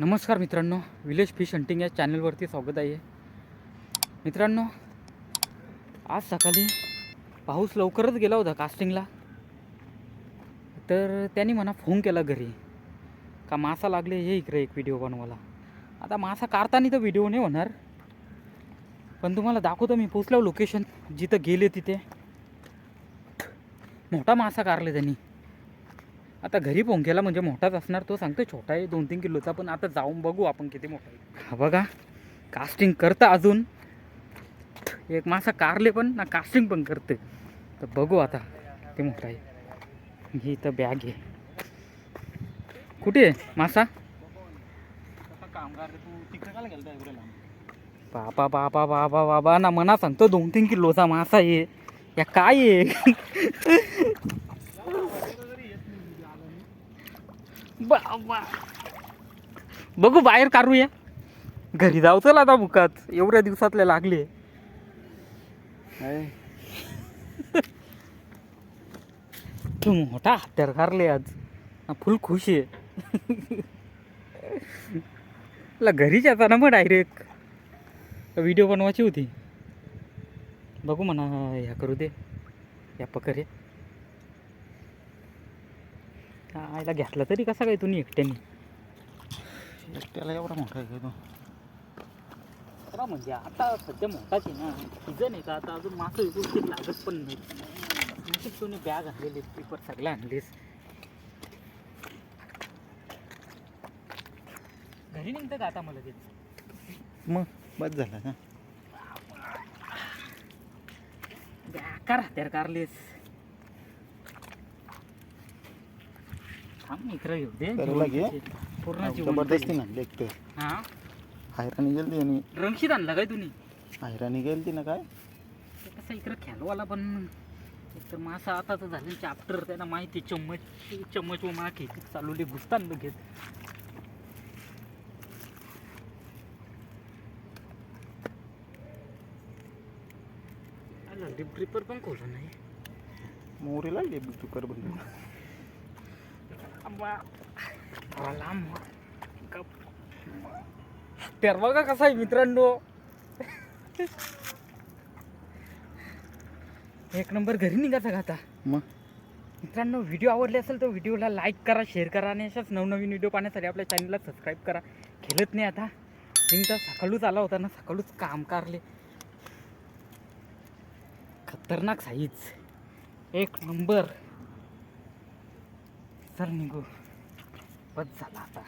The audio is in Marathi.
नमस्कार मित्रांनो विलेज फिश हंटिंग या चॅनलवरती स्वागत आहे. मित्रांनो आज सकाळी पाऊस लवकरच गेला होता कास्टिंगला तर त्यांनी मला फोन केला घरी. का मासा लागले हे इकडे एक व्हिडिओ बनवायला. आता मासा काढताना तर व्हिडिओ नाही होणार. पण तुम्हाला दाखवतो मी पोचलो लोकेशन जिथं गेले तिथे. मोठा मासा कारले त्यांनी. आता घरी केला म्हणजे मोठाच असणार तो सांगतो छोटा आहे दोन तीन किलोचा पण आता जाऊन बघू आपण किती मोठा आहे. हा बघा कास्टिंग करता अजून. एक मासा कारले पण ना कास्टिंग पण करते तर बघू आता ते मोठा आहे. ही तर बॅग आहे. कुठे आहे मासा? बाबा बाबा बाबा बाबा ना मना सांगतो दोन तीन किलोचा मासा आहे. या काय आहे? बाबा. बघू बाहेर काढूया. घरी जाऊ चल आता बुकात एवढ्या दिवसातल्या लागले. तू मोठा हत्यार कारले आज. फुल खुश आहे. ला घरीच येता ना मग डायरेक्ट व्हिडिओ बनवायची होती. बघू म्हणा ह्या करू दे. या पकरे आयला घेतला तरी कसा काय तुम्ही एकट्याने? एकट्याला एवढा मोठा आहे का तो? खरा म्हणजे आता सध्या मोठाच आहे ना. सीझन आहे का आता अजून मासं व्यवस्थित लागत पण नाही. तुम्ही बॅग आणलेली पेपर सगळ्या आणलीस घरी निघतं का आता मला तेच मग बस झाला का बेकार हत्यार कारलीस? थांब इकडं घेऊ दे. करायला घे. पूर्ण जीवन जबरदस्ती एक तर हा? हैराणी गेलती आणि रंगशीत आणला काय तुम्ही? हैराणी गेलती ना काय? ते कसं इकडं खेळवाला पण तर मासा आता तर झालं चॅप्टर त्यांना माहिती चम्मच चम्मच व मा खेती चालवली घुसतान घेत लिप ड्रिपर पण खोलं नाही मोरीला लेबी चुकर बनली तर बघा कसा आहे मित्रांनो? एक नंबर घरी निघायचा का आता? मग? मित्रांनो व्हिडिओ आवडले असेल तर व्हिडिओला लाईक करा शेअर करा आणि अशाच नवनवीन व्हिडिओ पाहण्यासाठी आपल्या चॅनलला सबस्क्राईब करा. खेळत नाही आता. तर सकाळूच आला होता ना सकाळूच काम कारले. खतरनाक साईज एक नंबर. सर निघू. बस झाला आता.